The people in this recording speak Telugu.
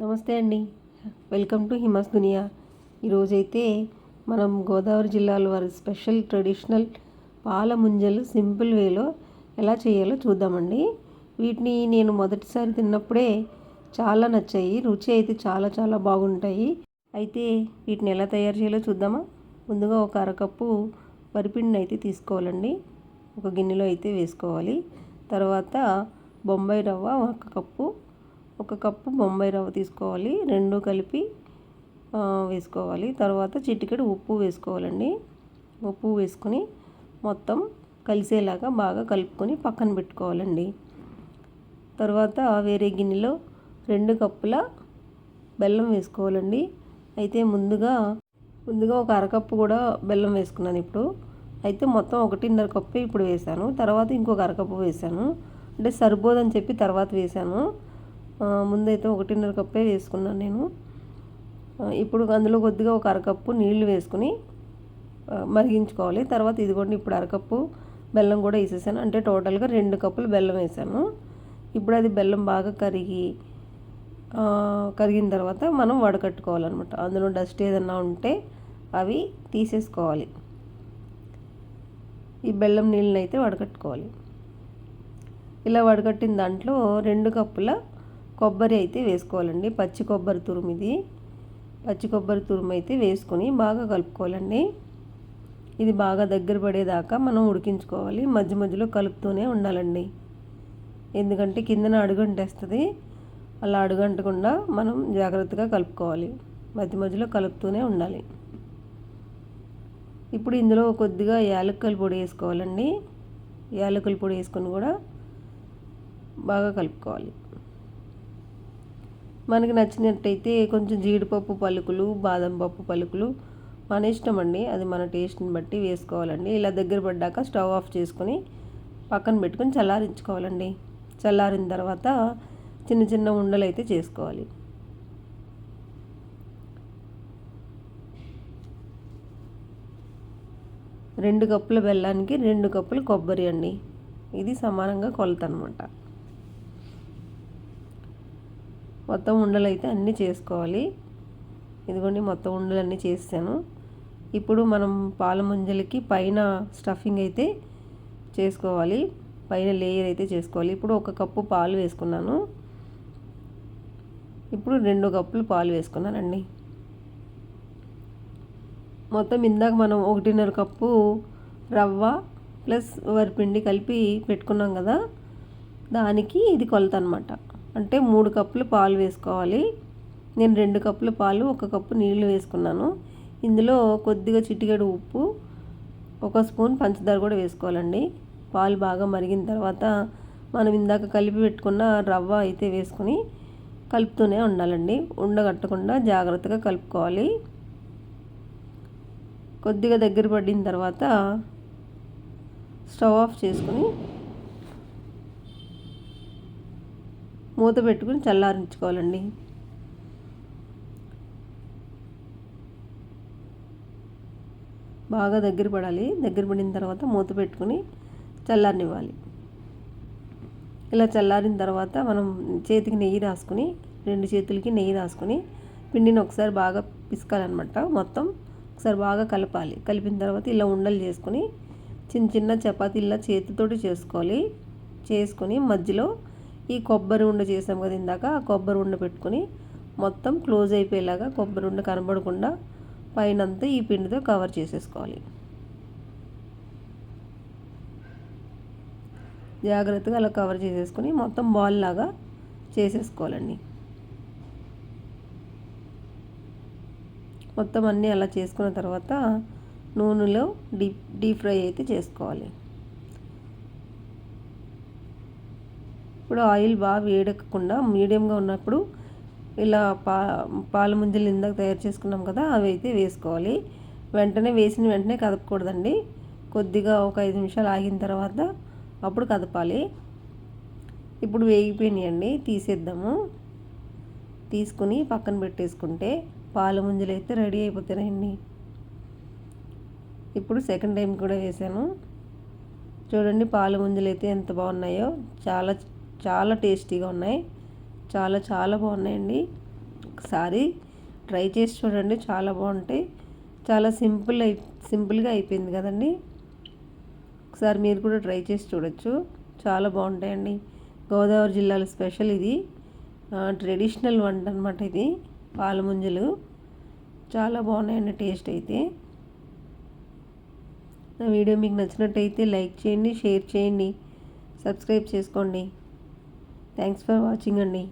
నమస్తే అండి. వెల్కమ్ టు హిమాస్ దునియా. ఈరోజైతే మనం గోదావరి జిల్లాలో వారి స్పెషల్ ట్రెడిషనల్ పాల ముంజలు సింపుల్ వేలో ఎలా చేయాలో చూద్దామండి. వీటిని నేను మొదటిసారి తిన్నప్పుడే చాలా నచ్చాయి. రుచి అయితే చాలా చాలా బాగుంటాయి. అయితే వీటిని ఎలా తయారు చేయాలో చూద్దామా? ముందుగా ఒక అరకప్పు వరిపిండిని అయితే తీసుకోవాలండి. ఒక గిన్నెలో అయితే వేసుకోవాలి. తర్వాత బొంబాయి రవ్వ ఒక కప్పు ఒక కప్పు బొంబాయి రవ్వ తీసుకోవాలి రెండు కలిపి వేసుకోవాలి. తర్వాత చిటికెడు ఉప్పు వేసుకోవాలండి. ఉప్పు వేసుకొని మొత్తం కలిసేలాగా బాగా కలుపుకొని పక్కన పెట్టుకోవాలండి. తర్వాత వేరే గిన్నెలో రెండు కప్పుల బెల్లం వేసుకోవాలండి. అయితే ముందుగా ముందుగా ఒక అరకప్పు కూడా బెల్లం వేసుకున్నాను ఇప్పుడు. అయితే మొత్తం ఒకటిన్నర కప్పు ఇప్పుడు వేసాను. తర్వాత ఇంకొక అరకప్పు వేసాను. అంటే సరిపోదని చెప్పి తర్వాత వేసాను. ముందైతే ఒకటిన్నర కప్పే వేసుకున్నాను నేను. ఇప్పుడు అందులో కొద్దిగా ఒక అరకప్పు నీళ్ళు వేసుకుని మరిగించుకోవాలి. తర్వాత ఇదిగోండి ఇప్పుడు అరకప్పు బెల్లం కూడా వేసేసాను. అంటే టోటల్గా రెండు కప్పులు బెల్లం వేసాను. ఇప్పుడు అది బెల్లం బాగా కరిగి కరిగిన తర్వాత మనం వడకట్టుకోవాలన్నమాట. అందులో డస్ట్ ఏదన్నా ఉంటే అవి తీసేసుకోవాలి. ఈ బెల్లం నీళ్ళని అయితే వడకట్టుకోవాలి. ఇలా వడకట్టిన దాంట్లో రెండు కప్పుల కొబ్బరి అయితే వేసుకోవాలండి. పచ్చి కొబ్బరి తురుము ఇది. పచ్చి కొబ్బరి తురుము అయితే వేసుకొని బాగా కలుపుకోవాలండి. ఇది బాగా దగ్గర పడేదాకా మనం ఉడికించుకోవాలి. మధ్య మధ్యలో కలుపుతూనే ఉండాలండి. ఎందుకంటే కిందన అడుగంటేస్తుంది. అలా అడుగంటకుండా మనం జాగ్రత్తగా కలుపుకోవాలి. మధ్య మధ్యలో కలుపుతూనే ఉండాలి. ఇప్పుడు ఇందులో కొద్దిగా యాలక్కల పొడి వేసుకోవాలండి. యాలకుల పొడి వేసుకొని కూడా బాగా కలుపుకోవాలి. మనకి నచ్చినట్టయితే కొంచెం జీడిపప్పు పలుకులు బాదం పప్పు పలుకులు మన ఇష్టం అండి. అది మన టేస్ట్ని బట్టి వేసుకోవాలండి. ఇలా దగ్గర పడ్డాక స్టవ్ ఆఫ్ చేసుకొని పక్కన పెట్టుకొని చల్లారించుకోవాలండి. చల్లారిన తర్వాత చిన్న చిన్న ఉండలు అయితే చేసుకోవాలి. రెండు కప్పుల బెల్లానికి రెండు కప్పులు కొబ్బరి అండి. ఇది సమానంగా కొలత అనమాట మొత్తం ఉండలు అయితే అన్నీ చేసుకోవాలి. ఇదిగోండి మొత్తం ఉండలు అన్నీ చేసాను ఇప్పుడు మనం పాల ముంజలకి పైన స్టఫింగ్ అయితే చేసుకోవాలి. పైన లేయర్ అయితే చేసుకోవాలి. ఇప్పుడు ఒక కప్పు పాలు వేసుకున్నాను. ఇప్పుడు రెండు కప్పులు పాలు వేసుకున్నానండి. మొత్తం ఇందాక మనం ఒకటిన్నర కప్పు రవ్వ ప్లస్ వరిపిండి కలిపి పెట్టుకున్నాం కదా దానికి ఇది కొలత అనమాట అంటే మూడు కప్పులు పాలు వేసుకోవాలి. నేను రెండు కప్పుల పాలు ఒక కప్పు నీళ్ళు వేసుకున్నాను. ఇందులో కొద్దిగా చిటికెడు ఉప్పు ఒక స్పూన్ పంచదార కూడా వేసుకోవాలండి. పాలు బాగా మరిగిన తర్వాత మనం ఇందాక కలిపి పెట్టుకున్న రవ్వ అయితే వేసుకొని కలుపుతూనే ఉండాలండి. ఉండగట్టకుండా జాగ్రత్తగా కలుపుకోవాలి. కొద్దిగా దగ్గర పడిన తర్వాత స్టవ్ ఆఫ్ చేసుకుని మూత పెట్టుకుని చల్లారించుకోవాలండి. బాగా దగ్గర పడాలి. దగ్గర పడిన తర్వాత మూత పెట్టుకుని చల్లారనివ్వాలి. ఇలా చల్లారిన తర్వాత మనం చేతికి నెయ్యి రాసుకుని రెండు చేతులకి నెయ్యి రాసుకుని పిండిని ఒకసారి బాగా పిసకాలన్నమాట. మొత్తం ఒకసారి బాగా కలపాలి. కలిపిన తర్వాత ఇలా ఉండలు చేసుకుని చిన్న చిన్న చపాతీ ఇలా చేతితోటి చేసుకోవాలి. చేసుకొని మధ్యలో ఈ కొబ్బరి ఉండ చేసాం కదా ఇందాక ఆ కొబ్బరి ఉండ పెట్టుకొని మొత్తం క్లోజ్ అయిపోయేలాగా కొబ్బరి ఉండ కనబడకుండా పైన అంతా ఈ పిండితో కవర్ చేసేసుకోవాలి. జాగ్రత్తగా అలా కవర్ చేసేసుకొని మొత్తం బాల్ లాగా చేసేసుకోవాలండి. మొత్తం అన్నీ అలా చేసుకున్న తర్వాత నూనెలో డీప్ డీప్ ఫ్రై అయితే చేసుకోవాలి. ఇప్పుడు ఆయిల్ బాగా వేడెక్కకుండా మీడియంగా ఉన్నప్పుడు ఇలా పా పాల ముంజలు ఇందాక తయారు చేసుకున్నాం కదా అవి అయితే వేసుకోవాలి. వెంటనే వేసిన వెంటనే కదపకూడదండి. కొద్దిగా ఒక ఐదు నిమిషాలు ఆగిన తర్వాత అప్పుడు కదపాలి. ఇప్పుడు వేగిపోయినాయండి తీసేద్దాము. తీసుకుని పక్కన పెట్టేసుకుంటే పాల ముంజలు అయితే రెడీ అయిపోతాయండి ఇప్పుడు సెకండ్ టైం కూడా వేసాను చూడండి పాల ముంజలు అయితే ఎంత బాగున్నాయో. చాలా చాలా టేస్టీగా ఉన్నాయి. చాలా చాలా బాగున్నాయండి. ఒకసారి ట్రై చేసి చూడండి. చాలా బాగుంటాయి. చాలా సింపుల్ అయి సింపుల్గా అయిపోయింది కదండి. ఒకసారి మీరు కూడా ట్రై చేసి చూడొచ్చు. చాలా బాగుంటాయండి. గోదావరి జిల్లాలో స్పెషల్ ఇది. ట్రెడిషనల్ వంట అనమాట ఇది. పాలముంజలు. చాలా బాగున్నాయండి టేస్ట్ అయితే. నా వీడియో మీకు నచ్చినట్టయితే లైక్ చేయండి షేర్ చేయండి. సబ్స్క్రైబ్ చేసుకోండి. థ్యాంక్స్ ఫర్ వాచింగ్ అండి